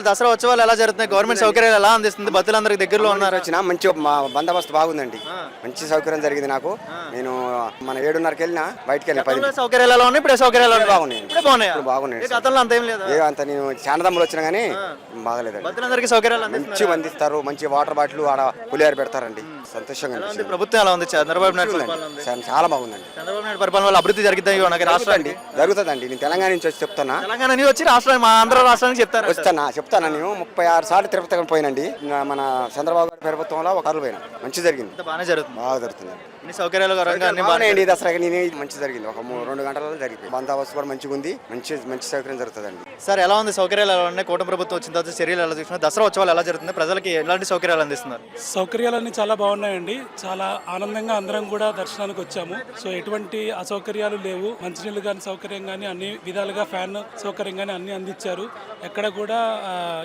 దసరా ఉత్సవాలు ఎలా జరుగుతున్నాయి? గవర్నమెంట్ సౌకర్యాలు ఎలా అందిస్తుంది? భక్తులందరికి దగ్గరలో ఉన్నారు? వచ్చిన మంచి మా బందోబస్తు బాగుందండి. మంచి సౌకర్యం జరిగింది నాకు. నేను మన ఏడున్నరకి వెళ్ళినా బయటకు వెళ్ళిన పది సౌకర్యాలు ఎలా ఉన్నాయి? ఇప్పుడు సౌకర్యాలు? బాగున్నాయి. బాగున్నాయా గతంలో అంత ఏం లేదా? ఏ అంత నేను చానదమ్ములు వచ్చినా కానీ బాగలేదండి. భక్తులందరికీ సౌకర్యాలు మంచి అందిస్తారు. మంచి వాటర్ బాటిల్ ఆడ పులిహార పెడతారండి. సంతోషంగా. ప్రభుత్వం ఎలా ఉంది? చంద్రబాబు నాయుడు. చాలా- బాగుందండి. చంద్రబాబు నాయుడు పరిపాలన వల్ల అభివృద్ధి జరిగిద్దాయి మనకి రాష్ట్రానికి? జరుగుతుందండి. నేను తెలంగాణ నుంచి వచ్చి చెప్తున్నా. తెలంగాణ నుంచి వచ్చి రాష్ట్రానికి మా ఆంధ్ర రాష్ట్రానికి చెప్తారు వస్తానా చెప్తాను నేను. ముప్పై ఆరు సార్లు తిరుపతి పోయినండి మన చంద్రబాబు ప్రభుత్వంలో ఒక పోయినా. మంచి జరిగింది. బాగానే జరుగుతుంది. బాగా జరుగుతుంది. అన్ని సౌకర్యాలు బాగున్నాయండి దసరాకి నేను మంచి జరిగింది. ఒక మూడు రెండు గంటలలో జరిగింది. బందోబస్తు కూడా మంచిగా ఉంది. మంచి మంచి సౌకర్యం జరుగుతుందండి. సార్ ఎలా ఉంది? సౌకర్యాలు ఎలా ఉన్నాయి? కూటమి ప్రభుత్వం వచ్చిన తర్వాత చర్యలు ఎలా చూస్తున్నారు దసరా ఉత్సవాలు ఎలా జరుగుతుంది ప్రజలకి ఎలాంటి సౌకర్యాలు అందిస్తున్నారు? సౌకర్యాలన్నీ చాలా బాగున్నాయండి. చాలా ఆనందంగా అందరం కూడా దర్శనానికి వచ్చాము. సో ఎటువంటి అసౌకర్యాలు లేవు. మంచినీళ్ళు కానీ సౌకర్యం కానీ అన్ని విధాలుగా ఫ్యాన్ సౌకర్యం కానీ అన్ని అందించారు. ఎక్కడ కూడా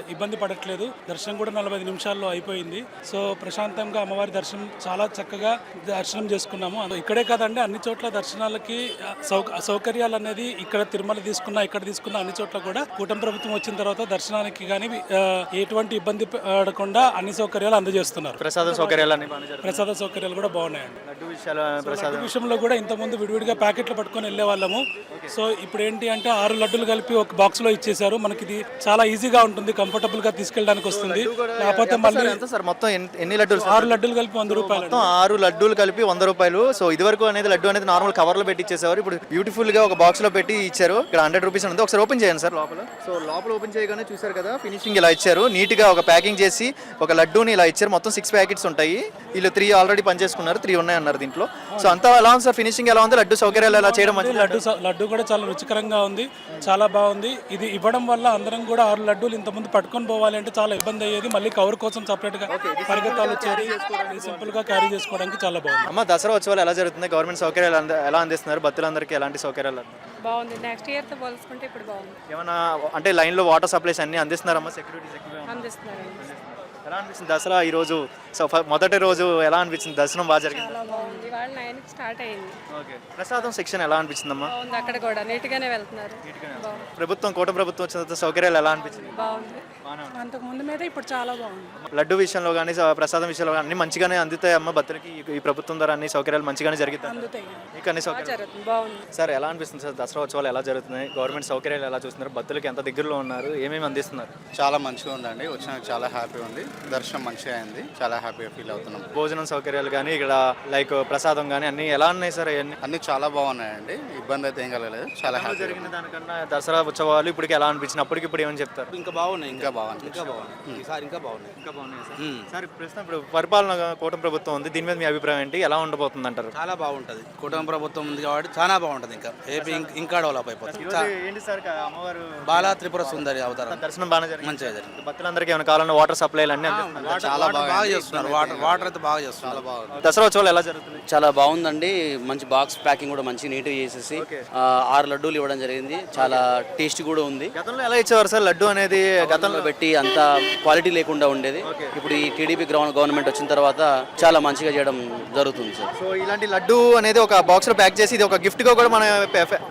ఇబ్బంది పడట్లేదు. దర్శనం కూడా నలభై నిమిషాల్లో అయిపోయింది. సో ప్రశాంతంగా అమ్మవారి దర్శనం చాలా చక్కగా దర్శనం చేసుకున్నాము. ఇక్కడే కాదండి అన్ని చోట్ల దర్శనాలకి సౌకర్యాలు అనేది ఇక్కడ తిరుమల తీసుకున్నా ఇక్కడ తీసుకున్నా అన్ని చోట్ల కూడా కూటమి ప్రభుత్వం వచ్చిన తర్వాత దర్శనానికి కానీ ఎటువంటి ఇబ్బంది పడకుండా అన్ని సౌకర్యాలు అందజేస్తున్నారు. ప్రసాదం సౌకర్యాలు ప్రసాద సౌకర్యాలు కూడా బాగున్నాయండి. లడ్డు విషయాలు ప్రసాదం లడ్డు విషయంలో కూడా ఇంతకుముందు విడివిడిగా ప్యాకెట్లు పట్టుకొని వెళ్ళే వాళ్ళము. సో ఇప్పుడు ఏంటి అంటే ఆరు లడ్డులు కలిపి ఒక బాక్స్లో ఇచ్చేసారు మనకి ఇది చాలా ఈజీగా ఉంటుంది కంఫర్టబుల్గా తీసుకెళ్ళడానికి వస్తుంది. లేకపోతే మళ్ళీ మొత్తం ఎన్ని- లడ్డూలు? ఆరు లడ్డులు కలిపి వంద రూపాయలు. మొత్తం ఆరు లడ్డూలు కలిపి వంద రూపాయలు. సో ఇదివరకు అనేది లడ్డు అనేది నార్మల్ కవర్లో పెట్టి ఇచ్చేసేవారు. ఇప్పుడు బ్యూటిఫుల్గా ఒక బాక్స్లో పెట్టి ఇచ్చారు. ఇక్కడ హండ్రెడ్ రూపీస్ ఉంది. ఒకసారి ఓపెన్ చేయండి సార్ లోపల. సో లోపల ఓపెన్ చేయగానే చూసారు కదా ఫినిషింగ్ ఇలా ఇచ్చారు. నీట్గా ఒక ప్యాకింగ్ చేసి ఒక లడ్డూని ఇలా ఇచ్చారు. మొత్తం సిక్స్ ప్యాకెట్స్ ఉంటాయి. వీళ్ళు త్రీ ఆల్రెడీ పనిచేసుకున్నారు. త్రీ ఉన్నాయి అన్నారు దీంట్లో. సో అంతా ఎలా ఉంది సార్? ఫినిషింగ్ ఎలా ఉంది? లడ్డు సౌకర్యాలు ఎలా చేయడం మంచిది? లడ్డు లడ్డు కూడా చాలా రుచికరంగా ఉంది. చాలా బాగుంది. ఇది ఇవ్వడం వల్ల అందరం కూడా ఆరు లడ్డూలు ఇంతకుముందు పట్టుకొని పోవాలి అంటే చాలా ఇబ్బంది అయ్యేది. మళ్ళీ కవర్ కోసం సపరేట్గా పరిగెత్తాలు వచ్చేది సింపుల్గా క్యారీ చేసుకోవడానికి చాలా బాగుంది. అమ్మ దసరా ఉత్సవాలు ఎలా జరుగుతుంది గవర్నమెంట్ సౌకర్యాలు ఎలా అందిస్తున్నారు? భక్తులందరికీ ఎలాంటి సౌకర్యాలు అందిస్తున్నారు? బాగుంది. నెక్స్ట్ ఇయర్తో పోల్చుకుంటే ఇప్పుడు బాగుంది. ఏమన్నా అంటే లైన్లో వాటర్ సప్లైస్ అన్ని అందిస్తున్నారమ్మా? సెక్యూరిటీ అందిస్తున్నారండి ఎలా అనిపిస్తుంది దసరా ఈ రోజు? మొదటి రోజు ఎలా అనిపించింది దర్శనం బాగా జరిగింది? ఇవాళ నైన్కి స్టార్ట్ అయింది. ఓకే. ప్రసాదం సెక్షన్ ఎలా అనిపించిందమ్మా? బాగుంది అక్కడ కూడా. నీట్గానే వెళ్తున్నారు. బాగుంది. ప్రభుత్వం కోట ప్రభుత్వం వచ్చిన సౌకర్యాలు ఎలా అనిపించింది? బాగుంది. అంతకు ముందు మీద ఇప్పుడు చాలా బాగుంది. లడ్డు విషయంలో కానీ ప్రసాదం విషయంలో కానీ అన్ని మంచిగానే అందుతాయి అమ్మ. భక్తులకి ఈ- ప్రభుత్వం ద్వారా అన్ని సౌకర్యాలు మంచిగానే జరుగుతాయి. మీకు అన్ని సౌకర్యాలు? జరుగుతుంది. బాగుంది. సార్ ఎలా అనిపిస్తుంది సార్? దసరా ఉత్సవాలు ఎలా జరుగుతున్నాయి? గవర్నమెంట్ సౌకర్యాలు ఎలా చూస్తున్నారు? భక్తులకి ఎంత దగ్గరలో ఉన్నారు? ఏమేమి అందిస్తున్నారు? చాలా మంచిగా ఉందండి. వచ్చినాక చాలా హ్యాపీ ఉంది. దర్శనం మంచిగా అయింది. చాలా హ్యాపీగా ఫీల్ అవుతున్నాం. భోజనం సౌకర్యాలు కానీ ఇక్కడ లైక్ ప్రసాదం కానీ అన్ని ఎలా ఉన్నాయి సార్ అవన్నీ? అన్ని చాలా బాగున్నాయండి. ఇబ్బంది అయితే ఏం కలగలేదు. చాలా హ్యాపీ జరిగిన దానికన్నా దసరా ఉత్సవాలు ఇప్పటికి ఎలా అనిపించింది అప్పటికి ఇప్పుడు ఏమని చెప్తారు? ఇంకా బాగున్నాయి ఇంకా బాగుంది ఇంకా బాగున్నాయి. ఈసారి ఇంకా బాగున్నాయి. ఇంకా బాగున్నాయి సార్? సార్ ప్రస్తుతం ఇప్పుడు పరిపాలన కూటమి ప్రభుత్వం ఉంది. దీని మీద మీ అభిప్రాయం ఏంటి? ఎలా ఉండబోతుంది అంటారు చాలా బాగుంటుంది. కుటుంబ ప్రభుత్వం ఉంది కాబట్టి చాలా బాగుంటుంది ఇంకా. ఏపీ ఇంక- డెవలప్ అయిపోతుంది. ఏంటి సార్ అమ్మవారు బాలా త్రిపుర సుందరి అవతారం. దర్శనం బాగా జరిగింది. మంచిగా జరిగింది. భక్తులందరికీ ఏమైనా కావాలన్నా వాటర్ సప్లైలు అన్ని. చాలా బాగా చేస్తున్నారు. వాటర్ వాటర్ అయితే బాగా చేస్తున్నారు. దసరా ఉత్సవాలు ఎలా జరుగుతుంది చాలా బాగుందండి. మంచి బాక్స్ ప్యాకింగ్ కూడా మంచి నీట్గా చేసేసి ఆరు లడ్డూలు ఇవ్వడం జరిగింది. చాలా టేస్ట్ కూడా ఉంది. గతంలో ఎలా ఇచ్చేవారు సార్ లడ్డు అనేది? గతంలో పెట్టి అంత క్వాలిటీ లేకుండా ఉండేది. ఇప్పుడు ఈ టీడీపీ గవర్నమెంట్ వచ్చిన తర్వాత చాలా మంచిగా చేయడం జరుగుతుంది సార్. సో ఇలాంటి లడ్డు అనేది ఒక బాక్స్లో ప్యాక్ చేసి ఇది ఒక గిఫ్ట్గా కూడా మనం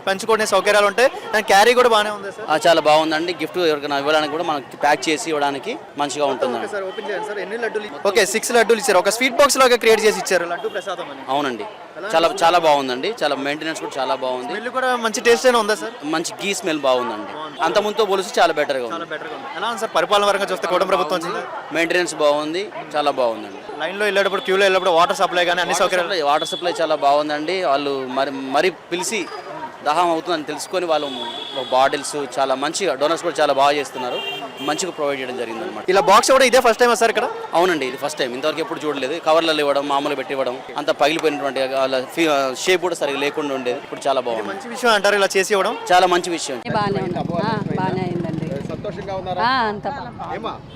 పంచుకునే సౌకర్యాలు ఉంటాయి. దాని క్యారీ కూడా బాగానే ఉంది సార్. చాలా బాగుందండి. గిఫ్ట్ ఎవరికైనా ఇవ్వడానికి కూడా మనకి ప్యాక్ చేసి ఇవ్వడానికి మంచిగా ఉంటుందండి. సార్ ఓపెన్ చేయండి సార్. ఎన్ని లడ్డూలు ఓకే సిక్స్ లడ్డూలు ఇచ్చారు. ఒక స్వీట్ బాక్స్ లాగా క్రియేట్ చేసి ఇచ్చారు. లడ్డు ప్రసాదం అవునండి. చాలా చాలా బాగుందండి. చాలా మెయింటెనెన్స్ కూడా చాలా బాగుంది. స్మెల్ కూడా మంచి టేస్ట్ అయినా ఉందా సార్ మంచి గీ స్మెల్ బాగుందండి. అంత ముందుతో పోలిసి చాలా బెటర్గా ఉంది. చాలా బెటర్గా ఉంది. ఎలా ఉంది సార్ పరిపాలన పరంగా చూస్తే కూటమి ప్రభుత్వం వచ్చింది? మెయింటెనెన్స్ బాగుంది. చాలా బాగుందండి. లైన్లో వెళ్ళేటప్పుడు క్యూలో వెళ్ళేటప్పుడు వాటర్ సప్లై కానీ అన్ని సౌకర్యాలు వాటర్ సప్లై చాలా బాగుందండి. వాళ్ళు మరి మరి పిలిచి దాహం అవుతుందని తెలుసుకొని వాళ్ళు బాటిల్స్ చాలా మంచిగా డోనర్స్ కూడా చాలా బాగా చేస్తున్నారు. మంచిగా ప్రొవైడ్ చేయడం జరిగింది అనమాట ఇలా బాక్స్ కూడా ఇదే ఫస్ట్ టైం సార్ ఇక్కడ? అవునండి ఇది ఫస్ట్ టైం ఇంతవరకు ఎప్పుడు చూడలేదు. కవర్లలో ఇవ్వడం మామూలు పెట్టి ఇవ్వడం అంత పగిలిపోయినటువంటి వాళ్ళ షేప్ కూడా సరిగా లేకుండా ఉండేది. ఇప్పుడు చాలా బాగుంది. మంచి విషయం అంటారు ఇలా చేసి ఇవ్వడం? చాలా మంచి విషయం. బాగానే ఉంది. ఆ, బాగానే అయిందండి. ఆ, అంత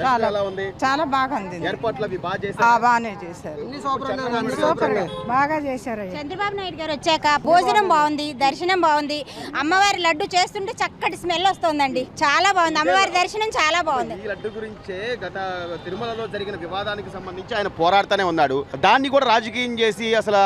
చాలా చాలా బాగా అందింది. ఆ, బాగానే చేశారు. సూపర్ బాగా చేశారు. చంద్రబాబు నాయుడు గారు వచ్చాక భోజనం బాగుంది దర్శనం బాగుంది. అమ్మవారి లడ్డు చేస్తుంటే చక్కటి స్మెల్ వస్తుందండి. చాలా బాగుంది. అమ్మవారి దర్శనం చాలా బాగుంది. ఈ లడ్డు గురించే గత తిరుమలలో జరిగిన వివాదానికి సంబంధించి ఆయన పోరాడుతూనే ఉన్నాడు. దాన్ని కూడా రాజకీయం చేసి అసలు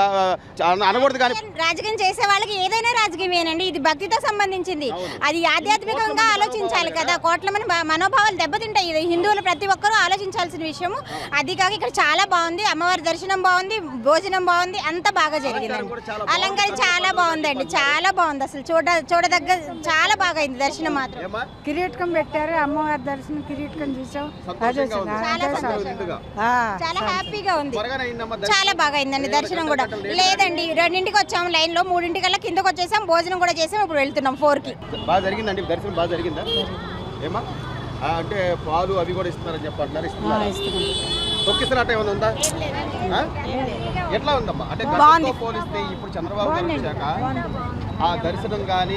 అనకూడదు కానీ రాజకీయం చేసే వాళ్ళకి ఏదైనా రాజకీయమేనండి. ఇది భక్తితో సంబంధించింది. అది ఆధ్యాత్మికంగా ఆలోచించాలి కదా. కోట్ల మంది ఎందుకంటే మా మనోభావాలు దెబ్బతింటాయి. ఇది హిందువులు ప్రతి ఒక్కరూ ఆలోచించాల్సిన విషయము. అది కాక ఇక్కడ చాలా బాగుంది. అమ్మవారి దర్శనం బాగుంది. భోజనం బాగుంది. అంతా బాగా జరిగిందండి అలంకారం చాలా బాగుందండి. చాలా బాగుంది అసలు. చూడ చూడదగ్గ చాలా బాగా అయింది దర్శనం మాత్రం. కిరీటకం పెట్టారు. అమ్మవారి దర్శనం కిరీటకం చూసాం. చాలా హ్యాపీగా ఉంది. చాలా బాగా అయిందండి దర్శనం కూడా. లేదండి. రెండింటికి వచ్చాము. లైన్లో మూడింటికల్లా కిందకి వచ్చేసాం భోజనం కూడా చేసాం. ఇప్పుడు వెళ్తున్నాం ఫోర్కి బాగా జరిగిందండి. దర్శనం బాగా జరిగిందా? ఏమా? అంటే పాలు అవి కూడా ఇస్తున్నారని చెప్పంటున్నారు ఇస్తున్నారు? తొక్కిస్తున్నట్టు ఏమైనా ఉందా? ఎట్లా ఉందమ్మా? అంటే పోలిస్తే ఇప్పుడు చంద్రబాబు గారు వచ్చాక ఆ దర్శనం కానీ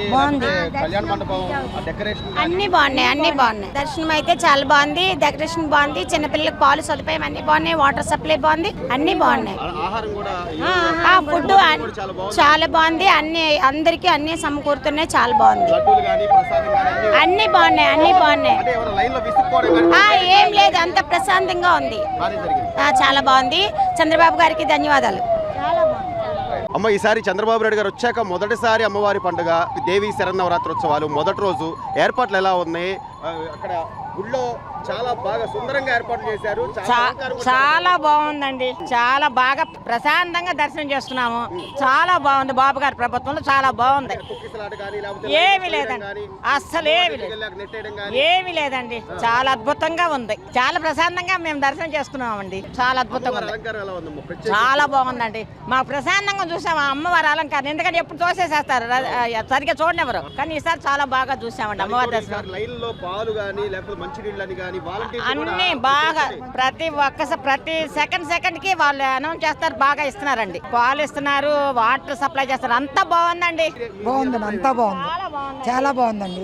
కళ్యాణ మండపం ఆ డెకరేషన్ కానీ అన్ని బాగున్నాయి అన్ని బాగున్నాయి. దర్శనం అయితే చాలా బాగుంది డెకరేషన్ బాగుంది చిన్నపిల్లలకు పాలు సదుపాయం అన్ని బాగున్నాయి వాటర్ సప్లై బాగుంది అన్ని బాగున్నాయి. ఆ- ఆహారం కూడా ఆ ఫుడ్ చాలా బాగుంది. చాలా బాగుంది అన్ని అందరికి అన్ని సమకూరుతున్నాయి చాలా బాగుంది. అన్ని బాగున్నాయి అన్ని బాగున్నాయి. ఏం లేదు అంత ప్రశాంతంగా ఉంది. చాలా బాగుంది. చంద్రబాబు గారికి ధన్యవాదాలు. అమ్మ ఈసారి చంద్రబాబు నాయుడు గారు వచ్చాక మొదటిసారి అమ్మవారి పండుగ దేవి శరన్నవరాత్రోత్సవాలు మొదటి రోజు ఏర్పాట్లు ఎలా ఉన్నాయి? అక్కడ గుళ్ళో చాలా బాగా సుందరంగా ఏర్పాట్లు చేశారు. చాలా బాగుందండి. చాలా బాగా ప్రశాంతంగా దర్శనం చేస్తున్నాము. చాలా బాగుంది బాబు గారి ప్రభుత్వంలో చాలా బాగుంది. ఏమి లేదండి. అస్సలు ఏమి ఏమి లేదండి. చాలా అద్భుతంగా ఉంది. చాలా ప్రశాంతంగా మేము దర్శనం చేసుకున్నామండి. చాలా అద్భుతంగా ఉంది. చాలా బాగుందండి. మాకు ప్రశాంతంగా చూసాము అమ్మవారి అలంకారం. ఎందుకంటే ఎప్పుడు తోసేసేస్తారు. సరిగ్గా చూడనివ్వరు. కానీ ఈసారి చాలా బాగా చూసామండి అమ్మవారి దర్శనం. పాలు కానీ లేకపోతే మంచినీళ్ళు అని కానీ వాలంటీర్లు కూడా అన్ని బాగా ప్రతి ఒక్క ప్రతి సెకండ్ సెకండ్కి వాళ్ళు అనౌన్స్ చేస్తారు బాగా ఇస్తున్నారండి. పాలు ఇస్తున్నారు వాటర్ సప్లై చేస్తారు అంతా బాగుందండి. బాగుందండి అంతా బాగుంది. చాలా బాగుందండి.